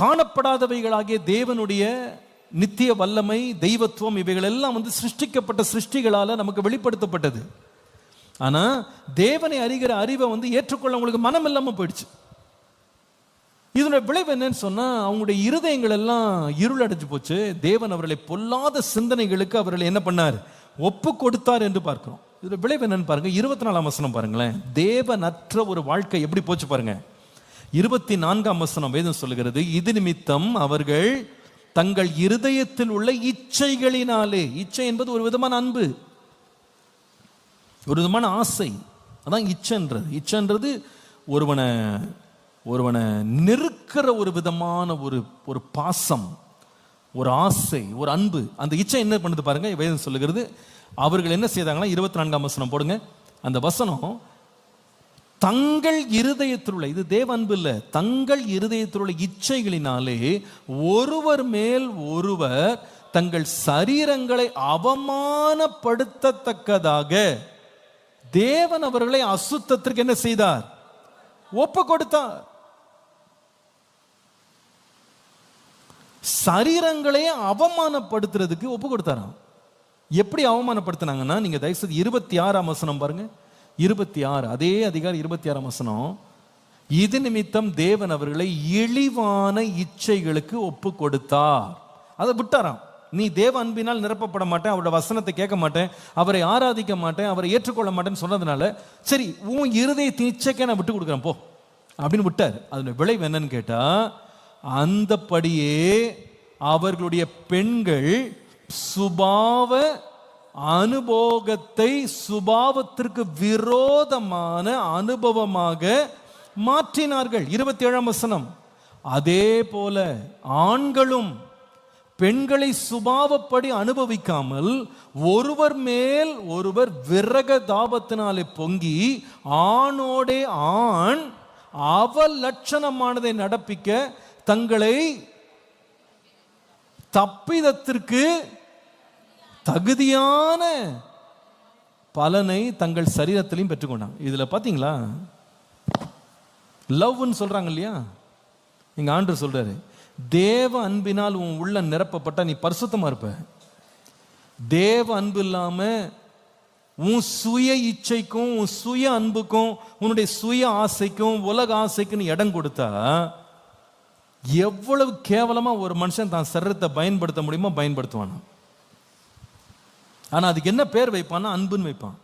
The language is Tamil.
காணப்படாதவைகளாகிய தேவனுடைய நித்திய வல்லமை தெய்வத்துவம் இவைகள் எல்லாம் வந்து சிருஷ்டிக்கப்பட்ட சிருஷ்டிகளால் நமக்கு வெளிப்படுத்தப்பட்டது. ஆனால் தேவனை அறிகிற அறிவை வந்து ஏற்றுக்கொள்ள அவங்களுக்கு மனம் இல்லாமல் போயிடுச்சு. இதனுடைய விளைவு என்னன்னு சொன்னால் அவங்களுடைய இருதயங்கள் எல்லாம் இருளடைஞ்சு போச்சு. தேவன் அவர்களை பொல்லாத சிந்தனைகளுக்கு அவர்களை என்ன பண்ணார்? ஒப்பு கொடுத்தார் என்று பார்க்கிறோம். இதோட விளைவு என்னன்னு பாருங்க இருபத்தி நாலாம் வசனம் பாருங்களேன். தேவனற்ற ஒரு வாழ்க்கை எப்படி போச்சு பாருங்க. இருபத்தி நான்காம் வசனம் வேதம் சொல்லுகிறது இது நிமித்தம் அவர்கள் தங்கள் இருதயத்தில் உள்ள இச்சைகளினாலே இச்சை என்பது ஒரு விதமான அன்பு ஒரு விதமான ஆசை அதான் இச்சைன்றது. இச்சைன்றது ஒருவனை ஒருவனை நெருக்கிற ஒரு விதமான ஒரு ஒரு பாசம் ஒரு ஆசை ஒரு அன்பு. அந்த இச்சை என்ன பண்ணுது பாருங்க வேதம் சொல்லுகிறது அவர்கள் என்ன செய்தாங்கன்னா இருபத்தி நான்காம் வசனம் போடுங்க அந்த வசனம் தங்கள் இருதயத்தில் உள்ள இது தேவ அன்பு இல்ல தங்கள் இருதயத்தில் உள்ள இச்சைகளினாலே ஒருவர் மேல் ஒருவர் தங்கள் சரீரங்களை அவமானப்படுத்தத்தக்கதாக தேவன் அவர்களை அசுத்தத்திற்கு என்ன செய்தார்? ஒப்பு கொடுத்தார். சரீரங்களை அவமானப்படுத்துறதுக்கு ஒப்பு கொடுத்தாராம். எப்படி அவமானப்படுத்தினாங்கன்னா நீங்க தயவுசெய்து இருபத்தி ஆறாம் வசனம் பாருங்க. இருபத்தி ஆறு அதே அதிகாரம் இருபத்தி ஆறாம் வசனம் இது நிமித்தம் தேவன் அவர்களை இழிவான இச்சைகளுக்கு ஒப்பு கொடுத்தார் அதை விட்டாராம். நீ தேவ அன்பினால் நிரப்பப்பட மாட்டேன் அவரோட வசனத்தை கேட்க மாட்டேன் அவரை ஆராதிக்க மாட்டேன் அவரை ஏற்றுக்கொள்ள மாட்டேன்னு சொன்னதுனால சரி உன் இருதய இச்சைக்கே நான் விட்டு கொடுக்குறேன் போ. அப்படின்னு விட்டார். அதனுடைய விளைவு என்னன்னு கேட்டா அந்தபடியே அவர்களுடைய பெண்கள் சுபாவ அனுபோகத்தை சுபாவத்திற்கு விரோதமான அனுபவமாக மாற்றினார்கள். இருபத்தி ஏழாம் வசனம். அதே போல ஆண்களும் பெண்களை சுபாவப்படி அனுபவிக்காமல் ஒருவர் மேல் ஒருவர் விரக தாபத்தினாலே பொங்கி ஆணோடே ஆண் அவலட்சணமானதை நடப்பிக்க தங்களை தப்பிதத்திற்கு தகுதியான பலனை தங்கள் சரீரத்திலையும் பெற்றுக்கொண்டாங்க. இதில் பார்த்தீங்களா லவ்னு சொல்கிறாங்க இல்லையா? எங்கள் ஆண்டு சொல்கிறாரு தேவ அன்பினால் உன் உள்ள நிரப்பப்பட்ட நீ பரிசுத்தமாக இருப்ப. தேவ அன்பு இல்லாமல் உன் சுய இச்சைக்கும் உன் சுய அன்புக்கும் உன்னுடைய சுய ஆசைக்கும் உலக ஆசைக்கும் நீ இடம் கொடுத்தா எவ்வளவு கேவலமாக ஒரு மனுஷன் தான் சரீரத்தை பயன்படுத்த முடியுமோ பயன்படுத்துவானா ஆனால் அதுக்கு என்ன பேர் வைப்பான்னா அன்புன்னு வைப்பான்.